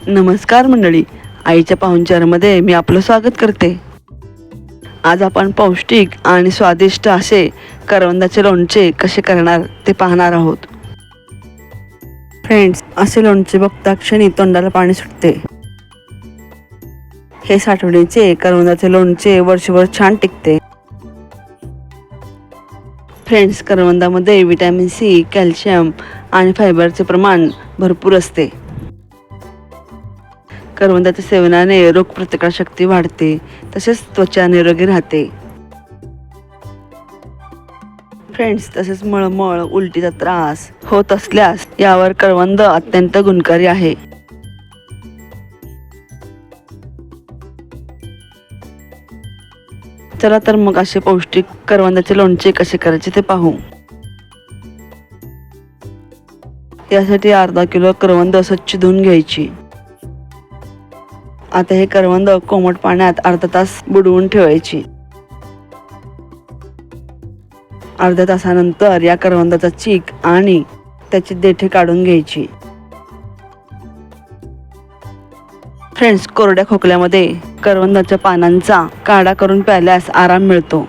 नमस्कार मंडळी. आईच्या पाहुणचारमध्ये मी आपलं स्वागत करते. आज आपण पौष्टिक आणि स्वादिष्ट असे करवंदाचे लोणचे कसे करणार ते पाहणार आहोत. फ्रेंड्स असे लोणचे बघता क्षणी तोंडाला पाणी सुटते. हे साठवणीचे करवंदाचे लोणचे वर्षभर छान टिकते. फ्रेंड्स करवंदामध्ये व्हिटॅमिन सी कॅल्शियम आणि फायबरचे प्रमाण भरपूर असते. करवंदाच्या सेवनाने रोगप्रतिकारशक्ती वाढते तसेच त्वचा निरोगी राहते. फ्रेंड्स तसेच मळमळ उलटीचा त्रास होत असल्यास यावर करवंद अत्यंत गुणकारी आहे. चला तर मग असे पौष्टिक करवंदाचे लोणचे कसे करायचे ते पाहू. यासाठी अर्धा किलो करवंद स्वच्छ धुवून घ्यायची. आता हे करवंद कोमट पाण्यात अर्धा तास बुडवून ठेवायची. अर्ध्या तासानंतर या करवंदाचा चीक आणि त्याची देठे काढून घ्यायची. फ्रेंड्स कोरड्या खोकल्यामध्ये करवंदाच्या पानांचा काढा करून प्यायल्यास आराम मिळतो.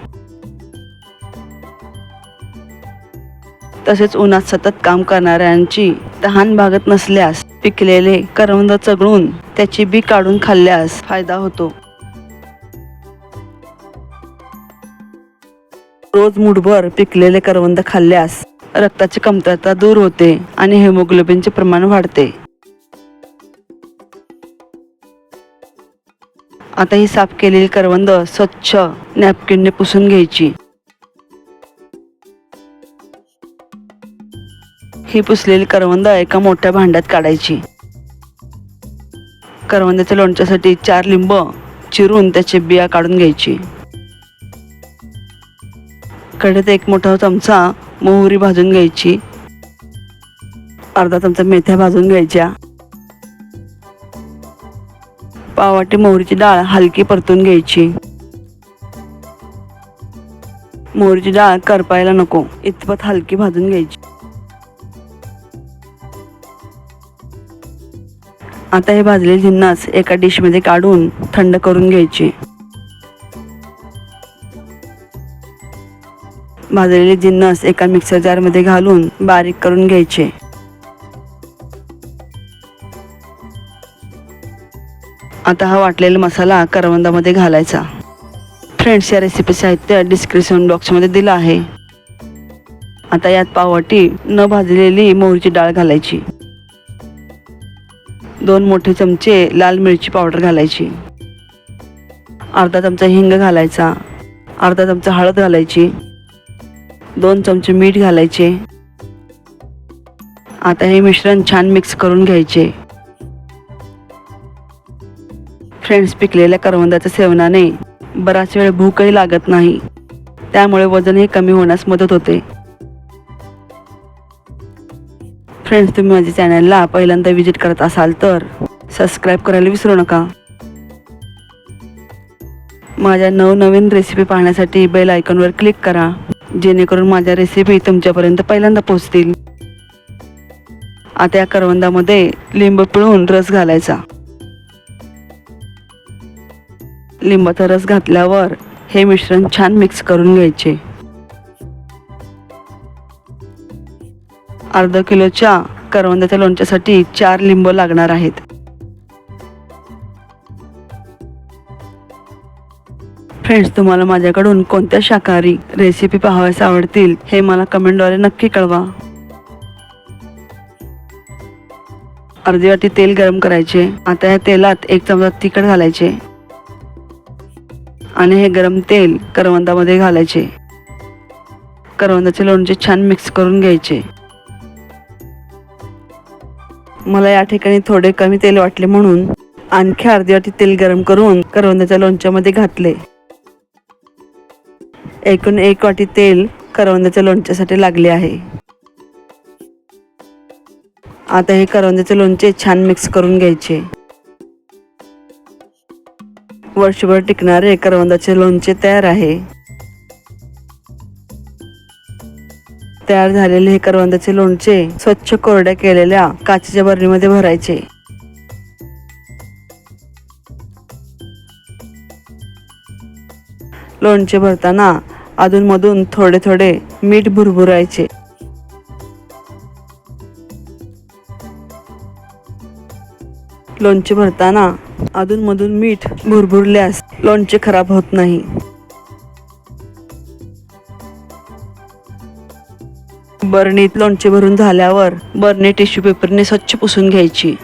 तसेच उन्हात सतत काम करणाऱ्यांची तहान भागत नसल्यास पिकलेले करवंद चघळून त्याची बी काढून खाल्ल्यास फायदा होतो. रोज मुठभर पिकलेले करवंद खाल्ल्यास रक्ताची कमतरता दूर होते आणि हेमोग्लोबिनचे प्रमाण वाढते. आता ही साफ केलेली करवंद स्वच्छ नॅपकिनने पुसून घ्यायची. ही पुसलेली करवंद एका मोठ्या भांड्यात काढायची. करवंदाच्या लोणच्यासाठी चार लिंब चिरून त्याचे बिया काढून घ्यायची. कढीत एक मोठा चमचा मोहरी भाजून घ्यायची. अर्धा चमचा मेथ्या भाजून घ्यायच्या. पावाटी मोहरीची डाळ हलकी परतून घ्यायची. मोहरीची डाळ करपायला नको इतपत हलकी भाजून घ्यायची. आता हे भाजलेले जिन्नस एका डिशमध्ये काढून थंड करून घ्यायचे. भाजलेले जिन्नस एका मिक्सर जारमध्ये घालून बारीक करून घ्यायचे. आता हा वाटलेला मसाला करवंदामध्ये घालायचा. फ्रेंड्स या रेसिपी साहित्य डिस्क्रिप्शन बॉक्समध्ये दिलं आहे. आता यात पाववाटी न भाजलेली मोहरीची डाळ घालायची. दोन मोठे चमचे लाल मिरची पावडर घालायची. अर्धा चमचा हिंग घालायचा. अर्धा चमचा हळद घालायची. दोन चमचे मीठ घालायचे. आता हे मिश्रण छान मिक्स करून घ्यायचे. फ्रेंड्स पिकलेल्या करवंदाच्या सेवनाने बराच वेळ भूकही लागत नाही. त्यामुळे वजनही कमी होण्यास मदत होते. फ्रेंड्स तुम्ही माझ्या चॅनलला पहिल्यांदा विजिट करत असाल तर सबस्क्राईब करायला विसरू नका. माझ्या नवनवीन रेसिपी पाहण्यासाठी बेल आयकॉनवर क्लिक करा जेणेकरून माझ्या रेसिपी तुमच्यापर्यंत पहिल्यांदा पोहोचतील. आता या करवंदामध्ये लिंब पिळून रस घालायचा. लिंबाचा रस घातल्यावर हे मिश्रण छान मिक्स करून घ्यायचे. अर्धा किलोच्या करवंदाच्या लोणच्यासाठी चार लिंब लागणार आहेत. फ्रेंड्स तुम्हाला माझ्याकडून कोणत्या शाकाहारी रेसिपी पाहाव्यास आवडतील हे मला कमेंटद्वारे नक्की कळवा. अर्धी वाटी तेल गरम करायचे. आता या तेलात एक चमचा तिखट घालायचे. आणि हे गरम तेल करवंदामध्ये घालायचे. करवंदाचे लोणचे छान मिक्स करून घ्यायचे. मला या ठिकाणी थोडे कमी तेल वाटले म्हणून आणखी अर्धी वाटी तेल गरम करून करवंदाच्या लोणच्यामध्ये घातले. एकूण एक वाटी तेल करवंदाच्या लोणच्यासाठी लागले आहे. आता हे करवंदाचे लोणचे छान मिक्स करून घ्यायचे. वर्षभर टिकणारे करवंदाचे लोणचे तयार आहे. तयार झालेले हे करवंदाचे लोणचे स्वच्छ कोरड्या केलेल्या काचेच्या बरणीमध्ये भरायचे. लोणचे भरताना अधूनमधून थोडे थोडे मीठ भुरभुरायचे. लोणचे भरताना अधूनमधून मीठ भुरभुरल्यास लोणचे खराब होत नाही. बरणीत लोणचे भरून झाल्यावर बरणी टिश्यू पेपरने स्वच्छ पुसून घ्यायची.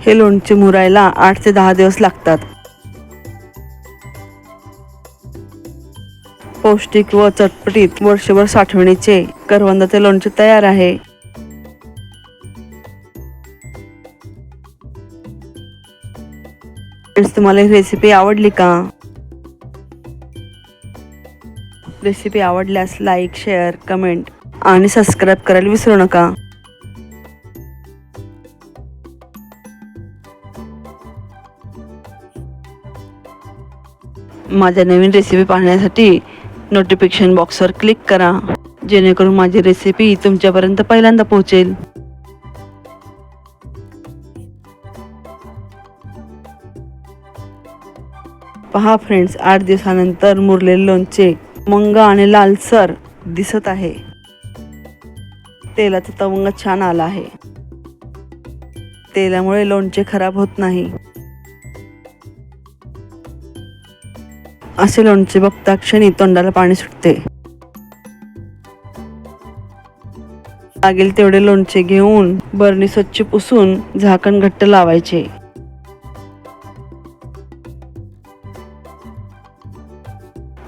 हे लोणचे मुरायला आठ ते दहा दिवस लागतात. पौष्टिक व चटपटीत वर्षभर साठवणीचे करवंदाचे लोणचे तयार आहे. तुम्हाला ही रेसिपी आवडली का? रेसिपी आवडल्यास लाईक शेअर कमेंट आणि सबस्क्राईब करायला विसरू नका. माझ्या नवीन रेसिपी पाहण्यासाठी नोटिफिकेशन बॉक्सवर क्लिक करा जेणेकरून माझी रेसिपी तुमच्यापर्यंत पहिल्यांदा पोहोचेल. पहा फ्रेंड्स आठ दिवसानंतर मुरलेले लोणचे. मंग आणि लालसर दिसत आहे. तेलाचा तवंग छान आला आहे. तेलामुळे लोणचे खराब होत नाही. असे लोणचे बघता क्षणी तोंडाला पाणी सुटते. लागेल तेवढे लोणचे घेऊन बरणी स्वच्छ पुसून झाकण घट्ट लावायचे.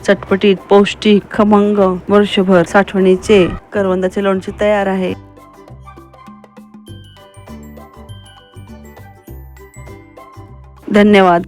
चटपटीत पौष्टिक खमंग वर्षभर साठवणीचे करवंदाचे लोणचे तयार आहे. धन्यवाद.